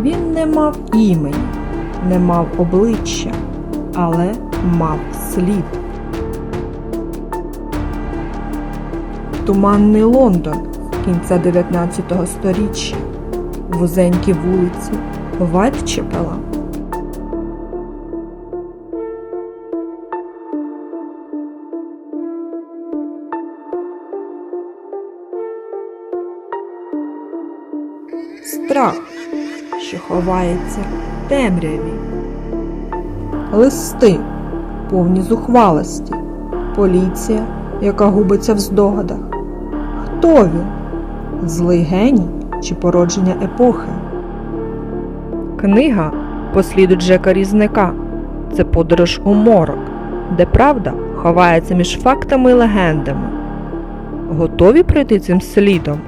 Він не мав імені, не мав обличчя, але мав слід. Туманний Лондон кінця 19 сторіччя, вузенькі вулиці Вайтчепела. Страх, що ховається в темряві. Листи, повні зухвалості, поліція, яка губиться в здогадах. Хто він? Злий геній чи породження епохи? Книга Посліду Джека Різника це подорож у морок, де правда ховається між фактами і легендами. Готові пройти цим слідом?